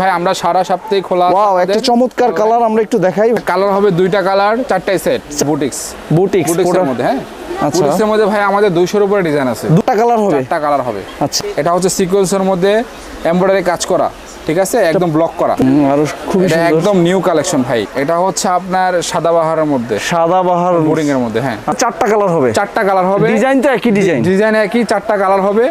ভাই আমরা সারা সপ্তাহে খোলা ওয়াও একটা চমৎকার কালার আমরা একটু দেখাই। কালার হবে দুইটা কালার চারটাই সেট বুটিক্স বুটিক্স বুটিক্সের মধ্যে হ্যাঁ? আচ্ছা। বুটিক্সের মধ্যে ভাই আমাদের দুইশোর উপরে ডিজাইন আছে। দুটা কালার হবে? চারটা কালার হবে। আচ্ছা। এটা হচ্ছে সিকোয়েন্সের মধ্যে এমব্রয়ডারি কাজ করা ঠিক আছে? একদম ব্লক করা। এটা একদম নিউ কালেকশন ভাই। এটা হচ্ছে আপনার সাদাবাহারের মধ্যে। সাদা বাহার বোরিং এর মধ্যে হ্যাঁ। চারটা কালার হবে? চারটা কালার হবে। ডিজাইন তো একই ডিজাইন ডিজাইন একই চারটা কালার হবে।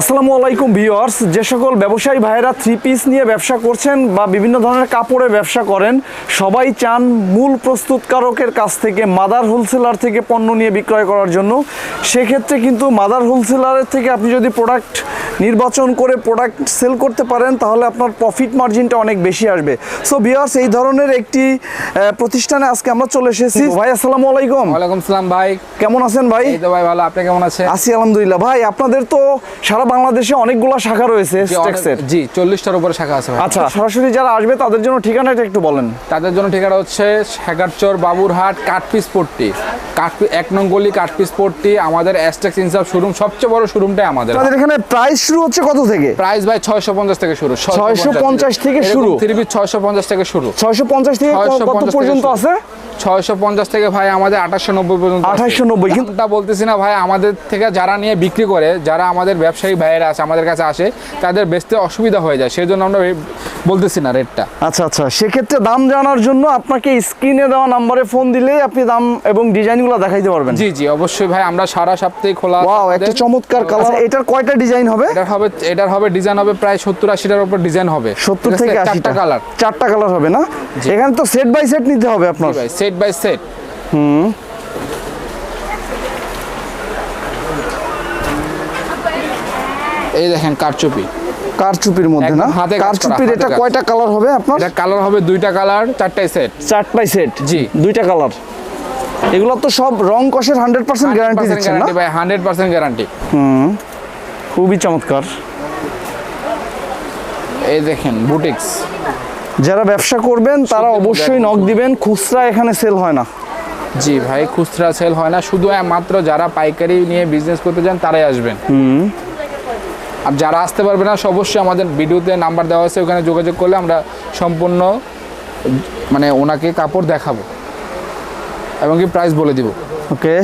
আসসালামু আলাইকুম ভিউয়ার্স যে সকল ব্যবসায়ী ভাইয়েরা থ্রি পিস নিয়ে ব্যবসা করছেন বা বিভিন্ন ধরনের কাপড়ে ব্যবসা করেন সবাই চান মূল প্রস্তুতকারকের কাছ থেকে মাদার হোলসেলার থেকে পণ্য নিয়ে বিক্রয় করার জন্য। সেক্ষেত্রে কিন্তু মাদার হোলসেলারের থেকে আপনি যদি প্রোডাক্ট নির্বাচন করে প্রোডাক্ট সেল করতে পারেন তাহলে আপনার প্রফিট মার্জিনটা অনেক বেশি আসবে। সো ভিউয়ার্স এই ধরনের একটি প্রতিষ্ঠানে আজকে আমরা চলে এসেছি। ভাই আসসালামু আলাইকুম। ওয়ালাইকুম সালাম ভাই। কেমন আছেন ভাই? ভাই ভালো। আপনি কেমন আছেন? আছি আলহামদুলিল্লাহ। ভাই আপনাদের তো সারা বাংলাদেশে অনেকগুলো শাখা রয়েছে স্টেক্সের। জি চল্লিশটার উপরে শাখা আছে আচ্ছা সরাসরি যারা আসবে তাদের জন্য ঠিকানাটা একটু বলেন। তাদের জন্য ঠিকানা হচ্ছে শেখারচর বাবুরহাট কাঠপিস পট্টি। কাঠ এক নং গলি কাঠপিস পট্টি আমাদের অ্যাস্টেক্স ইনসাফ শোরুম সবচেয়ে বড় শোরুমটাই আমাদের। আপনাদের এখানে প্রাইস শুরু হচ্ছে কত থেকে? প্রাইস ভাই ছয়শো পঞ্চাশ থেকে শুরু 650 থেকে শুরু? থ্রি পিস ছয়শো পঞ্চাশ থেকে শুরু। ছয়শো পঞ্চাশ থেকে কত পর্যন্ত আছে? ছয়শো পঞ্চাশ থেকে ভাই আমাদের আঠাশশো নব্বই পর্যন্ত আছে। 2890 কিন্তু- বলতেছি না ভাই আমাদের থেকে যারা নিয়ে বিক্রি করে যারা আমাদের ব্যবসায়ী ভাইয়েরা আছে আমাদের কাছে আসে তাদের বেচতে অসুবিধা হয়ে যায়। সেই জন্য আমরা বলতেছি না রেটটা। আচ্ছা আচ্ছা। সেক্ষেত্রে দাম জানার জন্য আপনাকে স্ক্রিনে দেওয়া নাম্বারে ফোন দিলেই আপনি দাম এবং ডিজাইনগুলো দেখাইতে পারবেন। জি জি অবশ্যই ভাই আমরা সারা সপ্তাহে খোলা ওয়াও একটা চমৎকার কালার এটার কয়টা ডিজাইন হবে? এটার হবে এটার হবে ডিজাইন হবে প্রায় সত্তর আশিটার উপর ডিজাইন হবে। সত্তর ঠিক আছে? থেকে চারটা আশিটা। কালার চারটা কালার হবে না? এখানে তো সেট বাই সেট নিতে হবে আপনার। সেট বাই সেট এই দেখেন কারচুপি। কারচুপির মধ্যে না? হাতে কারচুপির এটা কয়টা কালার হবে আপনার? এটা কালার হবে দুইটা কালার চারটাই সেট চারটাই সেট জি। দুইটা কালার এগুলো তো সব রং কষের হান্ড্রেড পার্সেন্ট গ্যারান্টি দিচ্ছেন না? ভাই হান্ড্রেড পার্সেন্ট গ্যারান্টি হুম। খুবই চমৎকার। এই দেখেন বুটিক্স যারা ব্যবসা করবেন তারা অবশ্যই নক দিবেন খুচরা এখানে সেল হয় না। জি ভাই খুচরা সেল হয় না শুধু মাত্র যারা পাইকারি নিয়ে বিজনেস করতে চান তারাই আসবেন। আর যারা আসতে পারবে না অবশ্যই আমাদের ভিডিওতে নাম্বার দেওয়া আছে ওখানে যোগাযোগ করলে আমরা সম্পূর্ণ মানে ওনাকে কাপড় দেখাবো এবং কি প্রাইস বলে দিব। ওকে।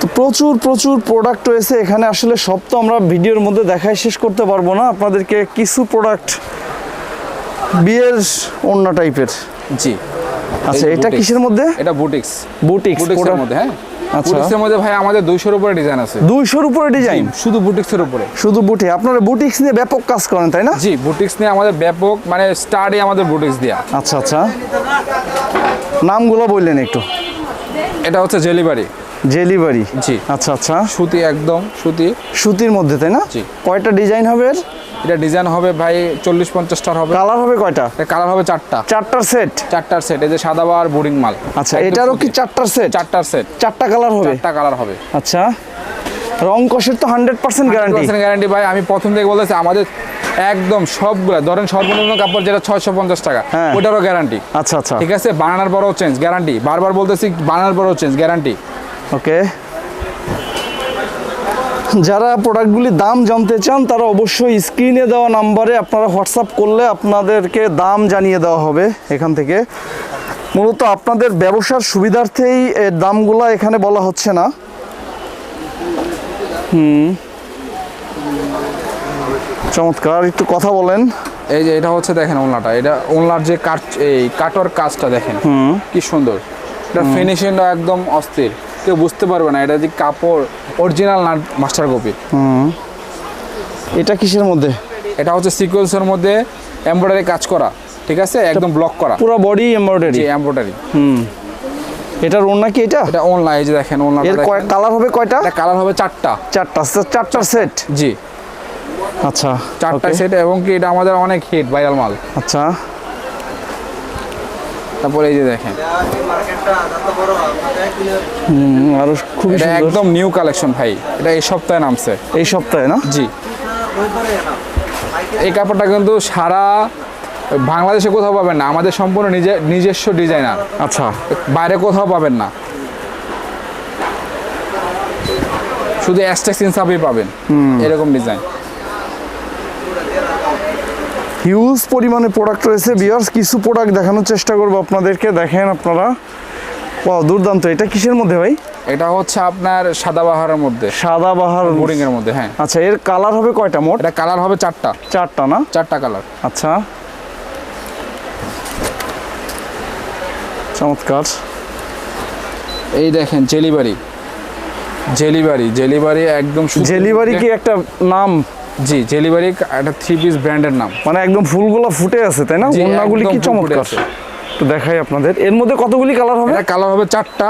তো প্রচুর প্রচুর প্রোডাক্ট রয়েছে এখানে। আসলে সব তো আমরা ভিডিওর মধ্যে দেখাই শেষ করতে পারব না। আপনাদেরকে কিছু প্রোডাক্ট বিয়ের অন্য টাইপের। জি। আচ্ছা এটা। কিসের মধ্যে? এটা বুটিক্স। বুটিক্স বুটিক্সের মধ্যে হ্যাঁ? আচ্ছা। বুটিক্সের মধ্যে ভাই আমাদের দুইশোর উপরে ডিজাইন আছে। উপরে ডিজাইন? শুধু বুটিক্সের উপরে। শুধু বুটি আপনারা বুটিক্স নিয়ে ব্যাপক কাজ করেন তাই না? জি বুটিক্স নিয়ে আমাদের ব্যাপক মানে আমাদের বুটিক্স দেওয়া আচ্ছা আচ্ছা। নামগুলো বললেন একটু। এটা হচ্ছে জেলিবারি জেলিভারি জি। আচ্ছা আচ্ছা। সুতি একদম সুতি। সুতির মধ্যে তাই না? জি। কয়টা ডিজাইন হবে এর? এটা ডিজাইন হবে ভাই চল্লিশ পঞ্চাশটার হবে। কালার হবে কয়টা? এটা কালার হবে চারটা। চারটার সেট চারটার সেট এই যে সাদা আর বোরিং মাল। আচ্ছা এটারও কি চারটার সেট চারটার সেট চারটা কালার হবে? চারটা কালার হবে। আচ্ছা। রং কষের তো হান্ড্রেড পার্সেন্ট গ্যারান্টি গ্যারান্টি ভাই আমি প্রথম থেকে বলতেছি আমাদের একদম সবগুলা ধরেন সর্বনিম্ন কাপড় যেটা ছয়শো পঞ্চাশ টাকা হ্যাঁ। ওটারও গ্যারান্টি আচ্ছা আচ্ছা। ঠিক আছে? বানানোর পরও চেঞ্জ গ্যারান্টি বারবার বলতেছি বানানোর পরও চেঞ্জ গ্যারান্টি ওকে? যারা প্রোডাক্টগুলির দাম জানতে চান তারা অবশ্যই স্ক্রিনে দেওয়া নাম্বারে আপনারা হোয়াটসঅ্যাপ করলে আপনাদেরকে দাম জানিয়ে দেওয়া হবে এখান থেকে। মূলত আপনাদের ব্যবসার সুবিধার্থেই এর দামগুলো এখানে বলা হচ্ছে না। হুম। চমৎকার একটু কথা বলেন। এই যে এটা হচ্ছে দেখেন ওলনাটা এটা ওলনার যে কাট এই কাটর কাজটা দেখেন। হুম। কি সুন্দর। এটা ফিনিশিংটা একদম অস্থির। কেউ বুঝতে পারবে না এটা যে কাপড় অরিজিনাল না মাস্টার কপি এটা কিসের মধ্যে? এটা হচ্ছে সিকোয়েন্সের মধ্যে এমব্রয়ডারি কাজ করা ঠিক আছে? একদম ব্লক করা। পুরো বডি এমব্রয়ডারি এমব্রয়ডারি এটার ওড়না কি এটা? এটা অনলাইন এই যে দেখেন এর কয় কালার হবে কয়টা? এটা কালার হবে চারটা। চারটা চারটা সেট জি। আচ্ছা চারটা সেট এবং কি এটা আমাদের অনেক হিট ভাইরাল মাল। আচ্ছা। তারপরে এই যে দেখেন। আরও এটা একদম নিউ কালেকশন ভাই। এটা এই সপ্তাহে নামছে। এই সপ্তাহে না? জি। এই কাপড়টা কিন্তু সারা বাংলাদেশে কোথাও পাবেন না। আমাদের সম্পূর্ণ নিজে নিজস্ব ডিজাইনার আচ্ছা। বাইরে কোথাও পাবেন না। শুধু অ্যাস্টেক্স ইনসাফই পাবেন। এরকম ডিজাইন হিউজ পরিমাণে প্রোডাক্ট রয়েছে বিয়ার্স কিছু প্রোডাক্ট দেখানোর চেষ্টা করব আপনাদেরকে দেখেন আপনারা। ও দুর্দান্ত এটা কিসের মধ্যে ভাই? এটা হচ্ছে আপনার সাদাবাহারের মধ্যে। সাদা বাহার বোরিং এর মধ্যে হ্যাঁ। আচ্ছা এর কালার হবে কয়টা মোট? এটা কালার হবে চারটা। চারটা না? চারটা কালার আচ্ছা। চমৎকার। এই দেখেন জেলিবারি। জেলিবারি জেলিবারি একদম জেলিভারি কি একটা নাম? জি জেলিবারি একটা থ্রি পিস ব্র্যান্ডের নাম। মানে একদম ফুলগুলো ফুটে আছে তাই না? ওন্নাগুলি কি চমৎকার। তো দেখাই আপনাদের। এর মধ্যে কতগুলি কালার হবে? কালার হবে চারটা।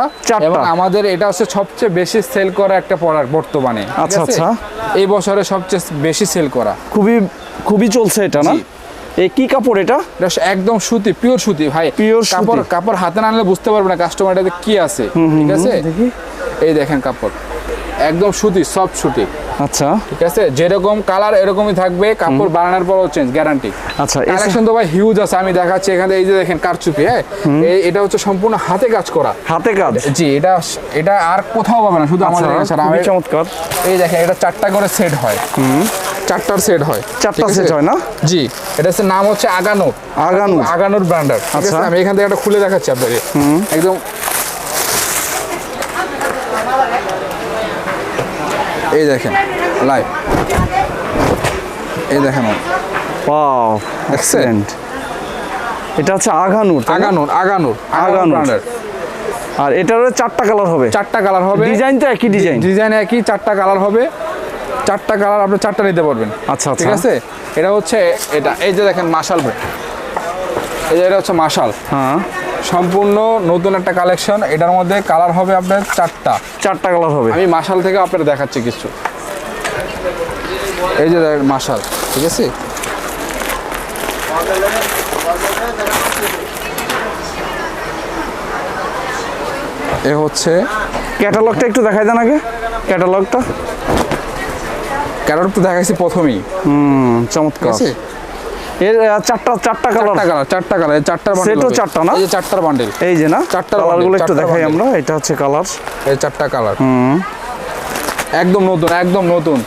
এবং আমাদের এটা হচ্ছে সবচেয়ে বেশি সেল করা একটা প্রোডাক্ট বর্তমানে। আচ্ছা, আচ্ছা। এই বছরে সবচেয়ে বেশি সেল করা। খুবই খুবই চলছে এটা না? এই কি কাপড় এটা? এটা একদম সুতি পিওর সুতি ভাই। পিওর কাপড় কাপড় হাতে না আনলে বুঝতে পারবে না কাস্টমার এটাতে কি আছে। ঠিক আছে? এই দেখেন কাপড়। একদম সুতি সফট সুতি। আচ্ছা। ঠিক আছে? যেরকম কালার এরকমই থাকবে। কাপড় বানানোর পরও চেঞ্জ গ্যারান্টি আচ্ছা কালেকশন তো ভাই হিউজ আছে আমি দেখাচ্ছি এখানে এই যে দেখেন কারচুপি হ্যাঁ? এটা হচ্ছে সম্পূর্ণ হাতে কাজ করা। হাতে কাজ? জি এটা এটা আর কোথাও পাবে না শুধু আমাদের আচ্ছা, এখানে আমি- চমৎকার। এই দেখেন এটা চারটা করে সেট হয়। হুম। চারটার সেট হয়। চারটা set হয় না? জি এটা নাম হচ্ছে আগানোর। আগানুর। আগানোর ব্র্যান্ডার। ঠিক আছে? আচ্ছা। আমি এখান থেকে একটা খুলে দেখাচ্ছি আপনাকে। একদম এই দেখেন লাইভ এই দেখেন ওয়াও এক্সেলেন্ট এটা হচ্ছে? আগানোর আগানোর আগানোর। ব্র্যান্ডের আর এটার চারটা কালার হবে। চারটা কালার হবে। ডিজাইন তো একই ডিজাইন ডিজাইন একই চারটা কালার হবে। চারটা কালার আপনি চারটা নিতে পারবেন। আচ্ছা, ঠিক আচ্ছা। আছে? এটা হচ্ছে এটা এই যে দেখেন মাশাল এই যে এটা হচ্ছে মাশাল। হ্যাঁ। সম্পূর্ণ নতুন একটা কালেকশন। এটার মধ্যে কালার হবে আপনার চারটা। চারটা কালার হবে। আমি মাশাল থেকে আপনার দেখাচ্ছি কিছু। এই যে মাশাল ঠিক আছে? এ হচ্ছে ক্যাটালগটা একটু দেখাই দেন আগে। ক্যাটালগটা। ক্যারট তো দেখাইছি প্রথমেই। হুম চমৎকার। আছে? এর চারটা চারটা কালার চারটা কালার চারটা কালার চারটার বান্ডেল সেটও চারটা না? এই যে চারটার বান্ডেল এই যে না? চারটার কালারগুলো একটু দেখাই আমরা এটা হচ্ছে কালার এই চারটা কালার একদম নতুন একদম নতুন।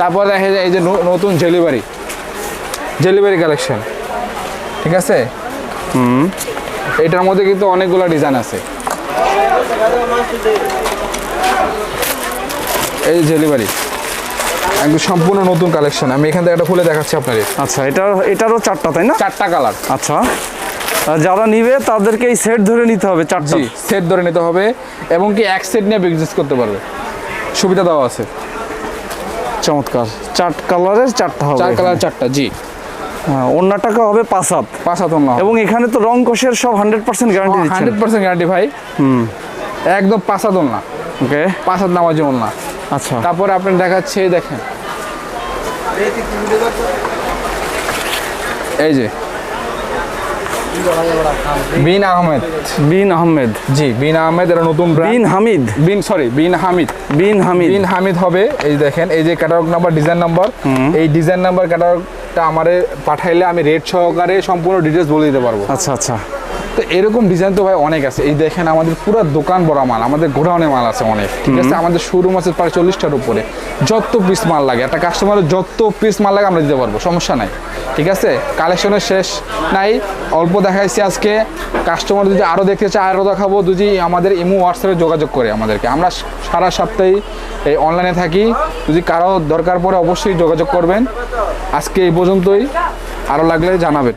তারপর দেখা যায় এই যে নতুন ডেলিভারি ডেলিভারি কালেকশন ঠিক আছে? এটার মধ্যে কিন্তু অনেকগুলো ডিজাইন আছে। এই ডেলিভারি একদম সম্পূর্ণ নতুন কালেকশন আমি এখান থেকে একটা খুলে দেখাচ্ছি আপনাদের। আচ্ছা এটা এটারও চারটা তাই না? চারটা কালার আচ্ছা। আর যারা নিবে তাদেরকে এই সেট ধরে নিতে হবে চারটা। সেট ধরে নিতে হবে এবং কি এক সেট নিয়ে বিজনেস করতে পারবে। সুবিধা দেওয়া আছে। চমৎকার। চার কালারের চারটা হবে চার কালার চারটা জি। হ্যাঁ, অন্য টাকা হবে পাঁচ হাত। পাঁচ হাত না এবং এখানে তো রং কোষের সব hundred percent guarantee hundred percent guarantee ভাই। হুম। একদম পাঁচ হাত না ওকে পাঁচ হাত নামার জন্য আচ্ছা। তারপরে আপনি দেখাচ্ছে দেখেন। এই যে। বিন আহমেদ। বিন আহমেদ। জি বিন আহমেদ এটা নতুন বিন হামিদ। বিন সরি বিন হামিদ। বিন হামিদ। বিন হামিদ হবে এই দেখেন এই যে ক্যাটালগ নাম্বার ডিজাইন নাম্বার এই ডিজাইন নাম্বার ক্যাটালগটা আমারে পাঠাইলে আমি রেট সহকারে সম্পূর্ণ ডিটেলস বলে দিতে পারব। আচ্ছা আচ্ছা। তো এরকম ডিজাইন তো ভাই অনেক আছে। এই দেখেন আমাদের পুরো দোকান বড় মাল আমাদের গোডাউনে মাল আছে অনেক। ঠিক আছে? আমাদের শোরুম আছে প্রায় চল্লিশটার উপরে। যত পিস মাল লাগে একটা কাস্টমারের যত পিস মাল লাগে আমরা দিতে পারব সমস্যা নাই। ঠিক আছে? কালেকশনের শেষ নাই। অল্প দেখাইছি আজকে। কাস্টমার যদি আরও দেখতে চায় আরও দেখাবো। যদি আমাদের ইমো হোয়াটসঅ্যাপে যোগাযোগ করে আমাদেরকে। আমরা সারা সপ্তাহে এই অনলাইনে থাকি। যদি কারও দরকার পড়ে অবশ্যই যোগাযোগ করবেন। আজকে এই পর্যন্তই। আরও লাগলে জানাবেন।